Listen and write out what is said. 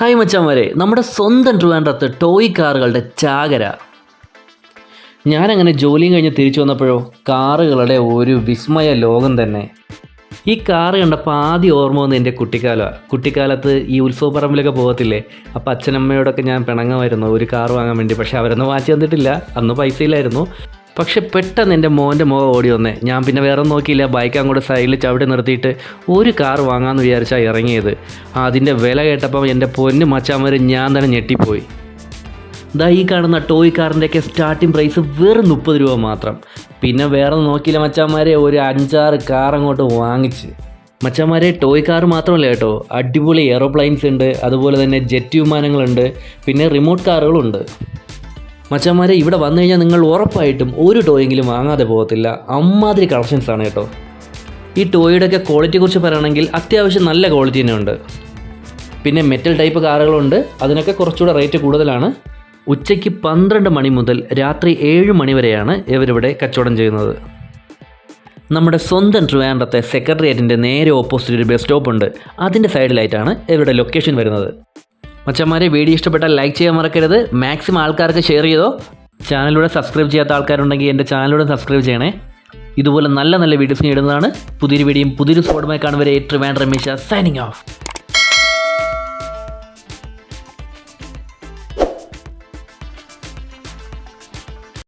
Hi മച്ചാൻ വരെ നമ്മുടെ സ്വന്തം ട്രിവാൻഡ്രത്ത് ടോയ് കാറുകളുടെ ചാകര. ഞാനങ്ങനെ ജോലിയും കഴിഞ്ഞ് തിരിച്ചു വന്നപ്പോഴോ കാറുകളുടെ ഒരു വിസ്മയ ലോകം തന്നെ. ഈ കാറ് കണ്ടപ്പോൾ ആദ്യം ഓർമ്മ വന്നത് എന്റെ കുട്ടിക്കാലമാണ് കുട്ടിക്കാലത്ത് ഈ ഉത്സവ പറമ്പിലൊക്കെ പോകത്തില്ലേ? അപ്പോൾ അച്ഛനമ്മയോടൊക്കെ ഞാൻ പിണങ്ങുമായിരുന്നു. ഒരു കാർ വാങ്ങാൻ വേണ്ടി പക്ഷേ അവരൊന്നും വാങ്ങിച്ചു തന്നിട്ടില്ല. അന്ന് പൈസ ഇല്ലായിരുന്നു പക്ഷെ പെട്ടെന്ന് എന്റെ മോന്റെ മുഖം ഓടി വന്നേ. ഞാൻ പിന്നെ വേറെ നോക്കിയില്ല. ബൈക്ക് അങ്ങോട്ട് സൈഡിൽ ചവിട്ടി നിർത്തിയിട്ട് ഒരു കാർ വാങ്ങാമെന്ന് വിചാരിച്ചാൽ ഇറങ്ങിയത്. അതിന്റെ വില കേട്ടപ്പം എന്റെ പൊന്ന് മച്ചാമര് ഞാൻ തന്നെ ഞെട്ടിപ്പോയി. ദാ ഈ കാണുന്ന ടോയ് കാറിന്റെയൊക്കെ സ്റ്റാർട്ടിംഗ് പ്രൈസ് വെറും മുപ്പത് രൂപ മാത്രം. പിന്നെ വേറെ നോക്കിയില്ല മച്ചാന്മാരെ ഒരു അഞ്ചാറ് കാർ അങ്ങോട്ട് വാങ്ങിച്ച്. മച്ചാന്മാരെ ടോയ് കാർ മാത്രമല്ല കേട്ടോ. അടിപൊളി എയറോപ്ലെയിൻസ് ഉണ്ട്. അതുപോലെ തന്നെ ജെറ്റ് വിമാനങ്ങളുണ്ട്. പിന്നെ റിമോട്ട് കാറുകളുണ്ട് മച്ചാന്മാരെ ഇവിടെ വന്നു കഴിഞ്ഞാൽ നിങ്ങൾ ഉറപ്പായിട്ടും ഒരു ടോയെങ്കിലും വാങ്ങാതെ പോകത്തില്ല. അമ്മാതിരി കളക്ഷൻസ് ആണ് കേട്ടോ. ഈ ടോയുടെയൊക്കെ ക്വാളിറ്റിയെക്കുറിച്ച് പറയുകയാണെങ്കിൽ അത്യാവശ്യം നല്ല ക്വാളിറ്റി തന്നെ ഉണ്ട്. പിന്നെ മെറ്റൽ ടൈപ്പ് കാറുകളുണ്ട്. അതിനൊക്കെ കുറച്ചുകൂടെ റേറ്റ് കൂടുതലാണ്. ഉച്ചയ്ക്ക് പന്ത്രണ്ട് മണി മുതൽ രാത്രി ഏഴ് മണി വരെയാണ് ഇവരിവിടെ കച്ചവടം ചെയ്യുന്നത്. നമ്മുടെ സ്വന്തം ട്രിവാൻഡ്രത്തെ സെക്രട്ടേറിയറ്റിന്റെ നേരെ ഓപ്പോസിറ്റ് ഒരു ബസ് സ്റ്റോപ്പ് ഉണ്ട്. അതിന്റെ സൈഡിലായിട്ടാണ് ഇവരുടെ ലൊക്കേഷൻ വരുന്നത്. മച്ചന്മാരെ വീഡിയോ ഇഷ്ടപ്പെട്ടാൽ ലൈക്ക് ചെയ്യാൻ മറക്കരുത്. മാക്സിമം ആൾക്കാർക്ക് ഷെയർ ചെയ്തോ. ചാനലിലൂടെ സബ്സ്ക്രൈബ് ചെയ്യാത്ത ആൾക്കാരുണ്ടെങ്കിൽ എന്റെ ചാനലിലൂടെ സബ്സ്ക്രൈബ് ചെയ്യണേ. ഇതുപോലെ നല്ല നല്ല വീഡിയോസ് ഇടുന്നതാണ്. പുതിയൊരു വീഡിയോയും പുതിയൊരു സ്പോട്ടുമായി കാണുവരെ വേണ്ട രമേശ സൈനിങ് ഓഫ്